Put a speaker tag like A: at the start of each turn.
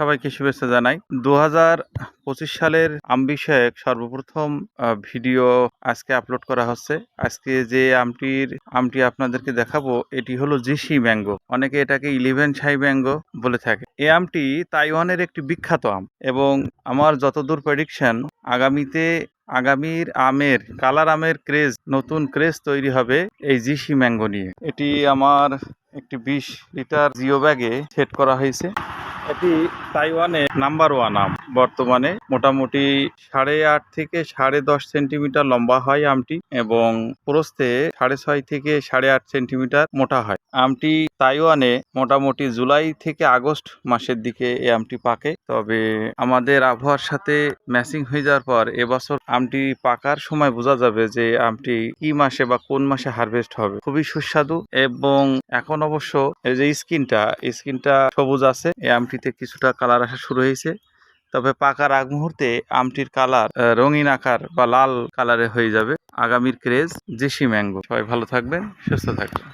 A: সবাইকে শুভেচ্ছা জানাই। দু পঁচিশ সালের আম বিষয়ক সর্বপ্রথম ভিডিও আজকে আপলোড করা হচ্ছে। আজকে যে আমটির, আমটি আপনাদেরকে দেখাবো, এটি হলো জিসি ম্যাঙ্গো। অনেকে এটাকে ইলেভেন সাই ম্যাঙ্গো বলে থাকে। এই আমটি তাইওয়ানের একটি বিখ্যাত আম এবং আমার যতদূর প্রেডিকশন আগামীতে আগামীর আমের, কালার আমের ক্রেজ নতুন ক্রেজ তৈরি হবে এই জিসি ম্যাঙ্গো নিয়ে। এটি আমার একটি বিশ লিটার জিও ব্যাগে সেট করা হয়েছে। এটি তাইওয়ানে নাম্বার ওয়ান আম। বর্তমানে মোটামুটি সাড়ে আট থেকে সাড়ে দশ সেন্টিমিটার লম্বা হয় আমটি এবং প্রস্থে সাড়ে ছয় থেকে সাড়ে আট সেন্টিমিটার মোটা হয়। আমটি তাইওয়ানে মোটামুটি জুলাই থেকে আগস্ট মাসের দিকে এই আমটি পাকে। তবে আমাদের আবহাওয়ার সাথে ম্যাচিং হয়ে যাওয়ার পর এবছর আমটি পাকার সময় বোঝা যাবে যে আমটি কি মাসে বা কোন মাসে হারভেস্ট হবে। খুবই সুস্বাদু এবং এখন অবশ্য এই যে স্কিনটা স্কিনটা সবুজ আছে, এই আমটিতে কিছুটা কালার আসা শুরু হয়েছে। তবে পাকার আগ মুহূর্তে আমটির কালার রঙিন আকার বা লাল কালারে হয়ে যাবে। আগামীর ক্রেজ জেসি ম্যাঙ্গো সবাই ভালো থাকবেন, সুস্থ থাকবেন।